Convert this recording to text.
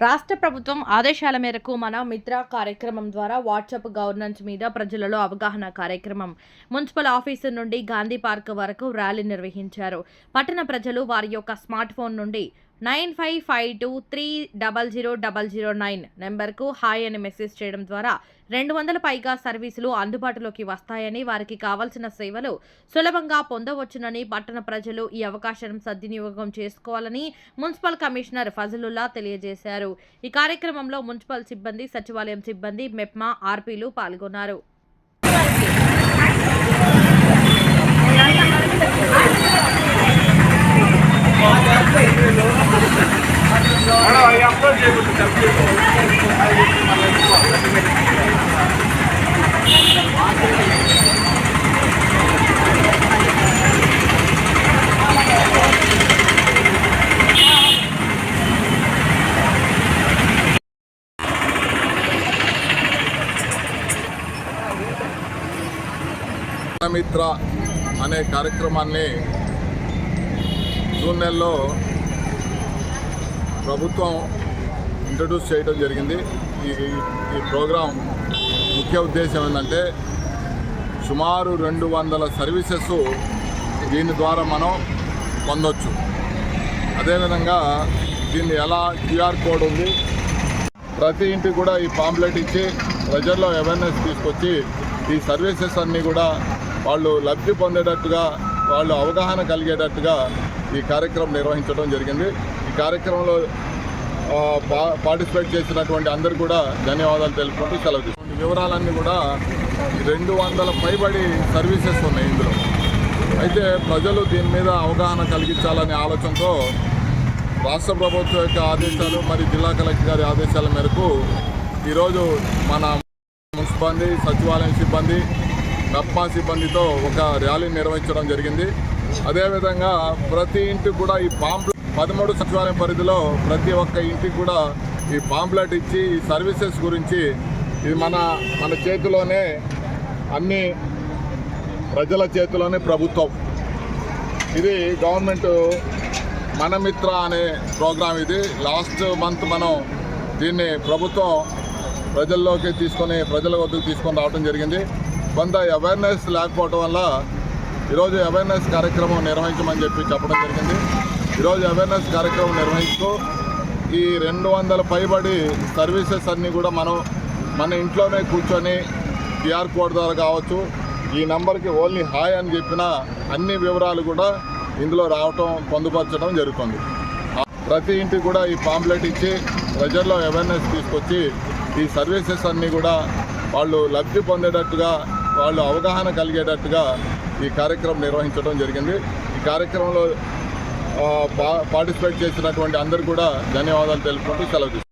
రాష్ట్ర ప్రభుత్వం ఆదేశాల మేరకు మన మిత్ర కార్యక్రమం ద్వారా వాట్సాప్ గవర్నెన్స్ మీద ప్రజలలో అవగాహన కార్యక్రమం మున్సిపల్ ఆఫీసు నుండి గాంధీ పార్క్ వరకు ర్యాలీ నిర్వహించారు. పట్టణ ప్రజలు వారి యొక్క స్మార్ట్ ఫోన్ నుండి nine five five two three double zero double zero nine నెంబర్కు హాయ్ అని మెసేజ్ చేయడం ద్వారా రెండు వందల పైగా సర్వీసులు అందుబాటులోకి వస్తాయని వారికి కావాల్సిన సేవలు సులభంగా పొందవచ్చునని పట్టణ ప్రజలు ఈ అవకాశం సద్వినియోగం చేసుకోవాలని మున్సిపల్ కమిషనర్ ఫజలుల్లా తెలియజేశారు. ఈ కార్యక్రమంలో మున్సిపల్ సిబ్బంది సచివాలయం సిబ్బంది మెప్మా ఆర్పీలు పాల్గొన్నారు. మిత్ర అనే కార్యక్రమాన్ని జూన్ నెలలో ప్రభుత్వం ఇంట్రడ్యూస్ చేయడం జరిగింది. ఈ ఈ ప్రోగ్రాం ముఖ్య ఉద్దేశం ఏంటంటే సుమారు రెండు వందల సర్వీసెస్ దీని ద్వారా మనం పొందొచ్చు. అదేవిధంగా దీన్ని ఎలా క్యూఆర్ కోడ్ ఉంది ప్రతి ఇంటికి కూడా ఈ పాంప్లెట్ ఇచ్చి ప్రజల్లో అవేర్నెస్ తీసుకొచ్చి ఈ సర్వీసెస్ అన్నీ కూడా వాళ్ళు లబ్ధి పొందేటట్టుగా వాళ్ళు అవగాహన కలిగేటట్టుగా ఈ కార్యక్రమం నిర్వహించడం జరిగింది. ఈ కార్యక్రమంలో పార్టిసిపేట్ చేసినటువంటి అందరు కూడా ధన్యవాదాలు తెలుపుకుంటూ సెలవు తీసుకుంటాం. వివరాలన్నీ కూడా రెండు వందల పైబడి సర్వీసెస్ ఉన్నాయి ఇందులో. అయితే ప్రజలు దీని మీద అవగాహన కలిగించాలనే ఆలోచనతో రాష్ట్ర ప్రభుత్వం యొక్క ఆదేశాలు మరి జిల్లా కలెక్టర్ గారి ఆదేశాల మేరకు ఈరోజు మన మున్సిపాలిటీ సచివాలయం సిబ్బంది మెప్మా సిబ్బందితో ఒక ర్యాలీ నిర్వహించడం జరిగింది. అదేవిధంగా ప్రతి ఇంటికి కూడా ఈ పాంప్లెట్ పదమూడు సచివాలయం పరిధిలో ప్రతి ఒక్క ఇంటికి కూడా ఈ పాంప్లెట్ ఇచ్చి ఈ సర్వీసెస్ గురించి ఇది మన మన చేతిలోనే అన్ని ప్రజల చేతిలోనే ప్రభుత్వం. ఇది గవర్నమెంట్ మనమిత్ర అనే ప్రోగ్రాం ఇది. లాస్ట్ మంత్ మనం దీన్ని ప్రభుత్వం ప్రజల్లోకి తీసుకొని ప్రజల వద్దకు తీసుకొని రావడం జరిగింది. కొంత అవేర్నెస్ లేకపోవడం వల్ల ఈరోజు అవేర్నెస్ కార్యక్రమం నిర్వహించమని చెప్పి చెప్పడం జరిగింది. ఈరోజు అవేర్నెస్ కార్యక్రమం నిర్వహిస్తూ ఈ రెండు వందల పైబడి సర్వీసెస్ అన్నీ కూడా మనం మన ఇంట్లోనే కూర్చొని క్యూఆర్ కోడ్ ద్వారా కావచ్చు ఈ నెంబర్కి ఓన్లీ హాయ్ అని చెప్పిన అన్ని వివరాలు కూడా ఇందులో రావటం పొందుపరచడం జరుగుతుంది. ప్రతి ఇంటికి కూడా ఈ పాంప్లెట్ ఇచ్చి ప్రజల్లో అవేర్నెస్ తీసుకొచ్చి ఈ సర్వీసెస్ అన్నీ కూడా వాళ్ళు లబ్ధి పొందేటట్టుగా వాళ్ళు అవగాహన కలిగేటట్టుగా ఈ కార్యక్రమం నిర్వహించడం జరిగింది. ఈ కార్యక్రమంలో పార్టిసిపేట్ చేసినటువంటి అందరు కూడా ధన్యవాదాలు తెలుపుకుంటూ సెలవు